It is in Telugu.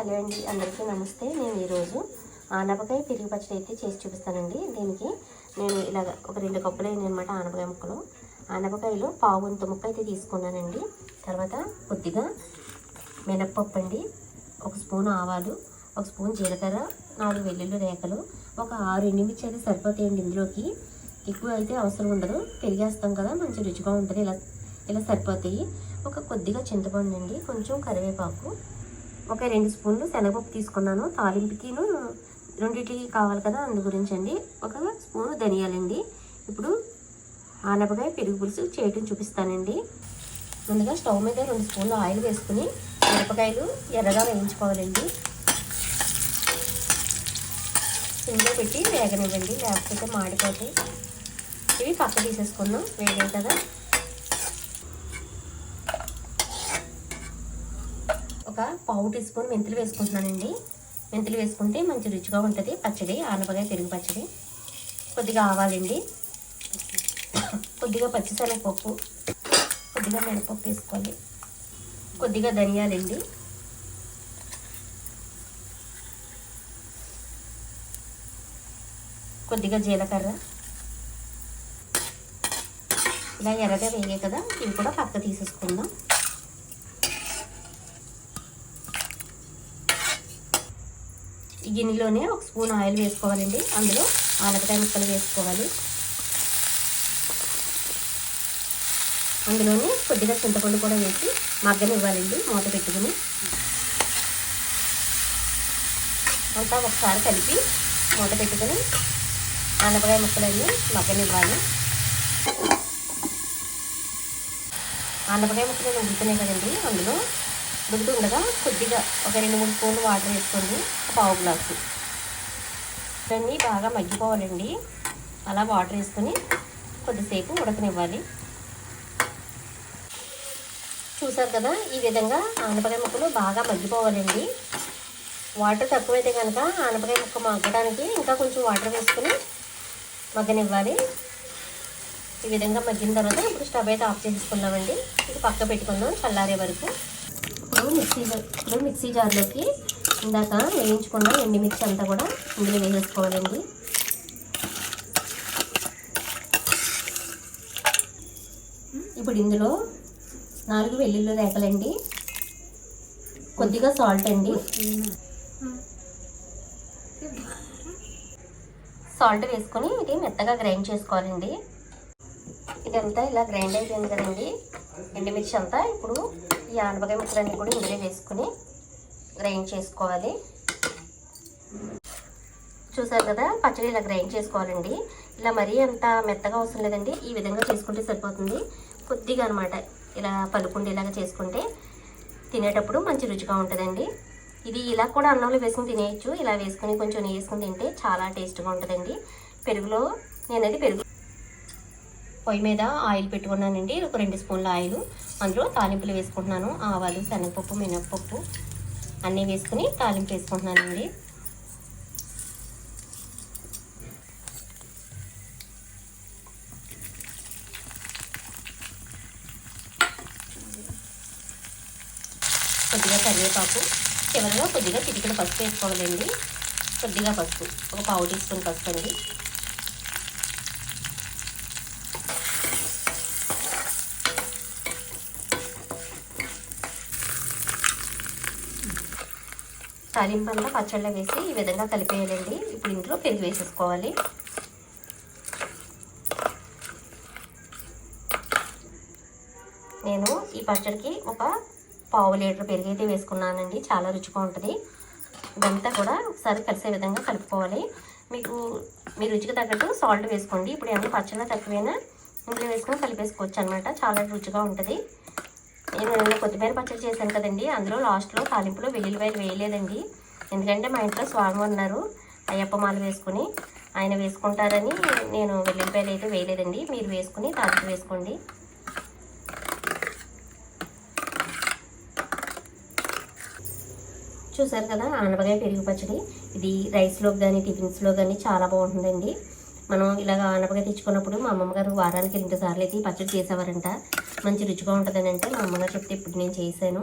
హలో అండి అందరికీ నమస్తే. నేను ఈరోజు ఆనపకాయ పెరుగు పచ్చడి అయితే చేసి చూపిస్తానండి. దీనికి నేను ఇలాగ ఒక రెండు కప్పులు అయింది అనమాట ఆనపకాయ ముక్కలు. ఆనపకాయలు పావు వంతు ముక్క అయితే తీసుకున్నానండి. తర్వాత కొద్దిగా మినప్పప్పు అండి ఒక స్పూన్ ఆవాలు ఒక స్పూన్ జీలకర్ర నాలుగు వెల్లుల్లి రేఖలు ఒక ఆరు ఎండుమిర్చి అయితే సరిపోతాయండి ఇందులోకి. ఎక్కువ అయితే అవసరం ఉండదు. పెరిగేస్తాం కదా మంచి రుచిగా ఉంటుంది. ఇలా ఇలా సరిపోతాయి. ఒక కొద్దిగా చింతపండు అండి కొంచెం కరివేపాకు ఒక రెండు స్పూన్లు శనగపప్పు తీసుకున్నాను. తాలింపుకిను రెండింటికి కావాలి కదా అందు గురించి అండి ఒక స్పూను ధనియాలండి. ఇప్పుడు ఆనపకాయ పెరుగు పులుసు చేయటం చూపిస్తానండి. ముందుగా స్టవ్ మీద రెండు స్పూన్లు ఆయిల్ వేసుకుని మిరపకాయలు ఎర్రగా వేయించుకోవాలండి. సిమ్లో పెట్టి వేగనివ్వండి లేకపోతే మాడిపోతాయి. ఇవి పక్క తీసేసుకుందాం వేగాయి కదా. ఒక పావు టీ స్పూన్ మెంతులు వేసుకుంటున్నానండి. మెంతులు వేసుకుంటే మంచి రుచిగా ఉంటుంది. పచ్చడి ఆనపకాయ పెరుగు పచ్చడి. కొద్దిగా ఆవాలండి. కొద్దిగా పచ్చిశనగపప్పు కొద్దిగా మినపప్పు వేసుకోవాలి కొద్దిగా ధనియాలండి. కొద్దిగా జీలకర్ర. ఇలా ఎర్రగా వేయే కదా ఇవి కూడా పక్క తీసేసుకుందాం. ఈ గిన్నెలోనే ఒక స్పూన్ ఆయిల్ వేసుకోవాలండి. అందులో ఆనపకాయ ముక్కలు వేసుకోవాలి. అందులోనే కొద్దిగా చింతపండు కూడా వేసి మగ్గనివ్వాలండి మూత పెట్టుకుని. అంతా ఒకసారి కలిపి మూత పెట్టుకుని ఆనపకాయ ముక్కలన్నీ మగ్గనివ్వాలి. ఆనపకాయ ముక్కలు ఉడుకుతున్నాయి కదండి అందులో ఉడుకుతూ ఉండగా కొద్దిగా ఒక రెండు మూడు స్పూన్లు వాటర్ వేసుకోండి పావు గ్లాసు. ఇవన్నీ బాగా మగ్గిపోవాలండి. అలా వాటర్ వేసుకొని కొద్దిసేపు ఉడకనివ్వాలి. చూసారు కదా ఈ విధంగా ఆనపకాయ ముక్కలు బాగా మగ్గిపోవాలండి. వాటర్ తక్కువైతే కనుక ఆనపకాయ ముక్క మగ్గడానికి ఇంకా కొంచెం వాటర్ వేసుకొని మగ్గనివ్వాలి. ఈ విధంగా మగ్గిన తర్వాత ఇప్పుడు స్టవ్ అయితే ఆఫ్ చేసుకున్నామండి ఇది పక్క పెట్టుకుందాం చల్లారే వరకు. మిక్సీ ఇప్పుడు మిక్సీ జార్లోకి ఇందాక వేయించుకున్న ఎండుమిర్చి అంతా కూడా ఇందులో వేసేసుకోవాలండి. ఇప్పుడు ఇందులో నాలుగు వెల్లుల్లి రేకలండి కొద్దిగా సాల్ట్ అండి. సాల్ట్ వేసుకొని ఇది మెత్తగా గ్రైండ్ చేసుకోవాలండి. ఇదంతా ఇలా గ్రైండ్ అయిపోయింది కదండి. ఎండుమిర్చి అంతా ఇప్పుడు ఈ ఆనపకాయ ముక్కలన్నీ కూడా ఇందులో వేసుకుని గ్రైండ్ చేసుకోవాలి. చూసారు కదా పచ్చడి ఇలా గ్రైండ్ చేసుకోవాలండి. ఇలా మరీ అంత మెత్తగా అవసరం లేదండి. ఈ విధంగా చేసుకుంటే సరిపోతుంది. కొద్దిగా అనమాట ఇలా పలుకుండేలాగా చేసుకుంటే తినేటప్పుడు మంచి రుచిగా ఉంటుందండి. ఇది ఇలా కూడా అన్నంలో వేసుకుని తినేయచ్చు. ఇలా వేసుకుని కొంచెం నెయ్యి వేసుకుని తింటే చాలా టేస్ట్గా ఉంటుందండి. పెరుగులో నేనది పెరుగు పొయ్యి మీద ఆయిల్ పెట్టుకున్నానండి. ఒక రెండు స్పూన్ల ఆయిల్. అందులో తాలింపులు వేసుకుంటున్నాను. ఆవాలు శనగపప్పు మినప్పప్పు అన్నీ వేసుకుని తాలింపు వేసుకుంటున్నానండి. కొద్దిగా కరివేపాకు. చివరిలో కొద్దిగా చిటికడ పసుపు వేసుకోవాలండి. కొద్దిగా పసుపు. ఒక పావు టీ స్పూన్ పసుపు అండి. తాలింపు పచ్చళ్ళ వేసి ఈ విధంగా కలిపేయాలండి. ఇప్పుడు ఇంట్లో పెరుగు వేసేసుకోవాలి. నేను ఈ పచ్చడికి ఒక పావు లీటర్ పెరుగు అయితే వేసుకున్నానండి. చాలా రుచిగా ఉంటుంది. ఇదంతా కూడా ఒకసారి కలిసే విధంగా కలుపుకోవాలి. మీకు మీ రుచికి తగ్గట్టు సాల్ట్ వేసుకోండి. ఇప్పుడు ఏమైనా పచ్చళ్ళ తక్కువైనా ఇంట్లో వేసుకొని కలిపేసుకోవచ్చు అనమాట చాలా రుచిగా ఉంటుంది. నేను కొత్తిమీర పచ్చడి చేశాను కదండి. అందులో లాస్ట్లో తాలింపులో వెల్లుల్లిపాయలు వేయలేదండి. ఎందుకంటే మా ఇంట్లో స్వామి ఉన్నారు అయ్యప్ప మాల వేసుకుని. ఆయన వేసుకుంటారని నేను వెల్లుల్లిపాయలు అయితే వేయలేదండి. మీరు వేసుకుని తాజు వేసుకోండి. చూసారు కదా ఆనపకాయ పెరుగు పచ్చడి. ఇది రైస్లో కానీ టిఫిన్స్లో కానీ చాలా బాగుంటుందండి. మనం ఇలాగ ఆనపకాయ తెచ్చుకున్నప్పుడు మా అమ్మమ్మగారు వారానికి రెండు సార్లు అయితే ఈ పచ్చడి చేసేవారంట. మంచి రుచిగా ఉంటుందని అంటే మా అమ్మగారు చెప్తే ఇప్పుడు నేను చేశాను.